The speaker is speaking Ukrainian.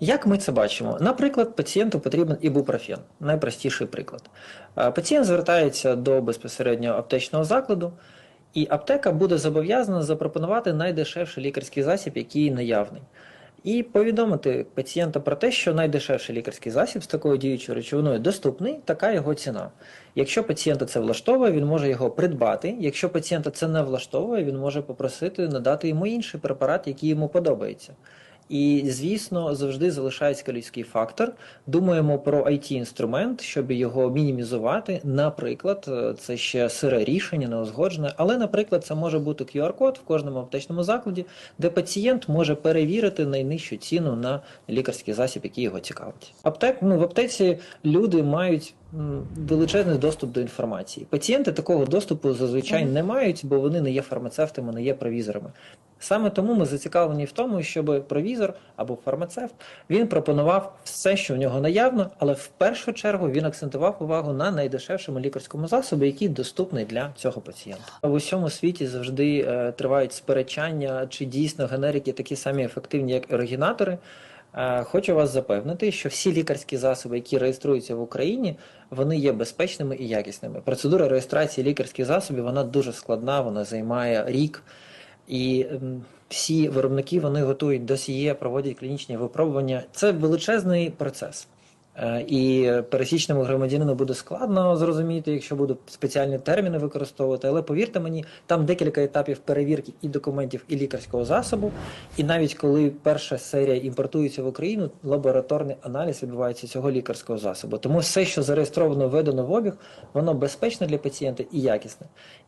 Як ми це бачимо? Наприклад, пацієнту потрібен ібупрофен, найпростіший приклад. Е, Пацієнт звертається до безпосередньо аптечного закладу, і аптека буде зобов'язана запропонувати найдешевший лікарський засіб, який наявний. І повідомити пацієнта про те, що найдешевший лікарський засіб з такою діючою речовиною доступний, така його ціна. Якщо пацієнта це влаштовує, він може його придбати. Якщо пацієнта це не влаштовує, він може попросити надати йому інший препарат, який йому подобається. І, звісно, завжди залишається людський фактор. Думаємо про it інструмент щоб його мінімізувати. Наприклад, е, це ще сире рішення, неузгоджене, але, наприклад, це може бути QR-код в кожному аптечному закладі, де пацієнт може перевірити найнижчу ціну на лікарський засіб, який його цікавить. Аптек, ну, в аптеці люди мають величезний доступ до інформації. Пацієнти такого доступу зазвичай не мають, бо вони не є фармацевтами, не є провізорами. Саме тому ми зацікавлені в тому, щоб провізор або фармацевт він пропонував все, що в нього наявно, але в першу чергу він акцентував увагу на найдешевшому лікарському засобі, який доступний для цього пацієнта. В усьому світі завжди е, тривають сперечання, чи дійсно генерики такі самі ефективні, як оригінатори. Е, Хочу вас запевнити, що всі лікарські засоби, які реєструються в Україні, вони є безпечними і якісними. Процедура реєстрації лікарських засобів вона дуже складна, вона займає рік. І ем, всі виробники вони готують досьє, проводять клінічні випробування. Це величезний процес. Е, І пересічному громадянину буде складно зрозуміти, якщо будуть спеціальні терміни використовувати. Але повірте мені, там декілька етапів перевірки і документів, і лікарського засобу. І навіть коли перша серія імпортується в Україну, лабораторний аналіз відбувається цього лікарського засобу. Тому все, що зареєстровано, введено в обіг, воно безпечне для пацієнта і якісне.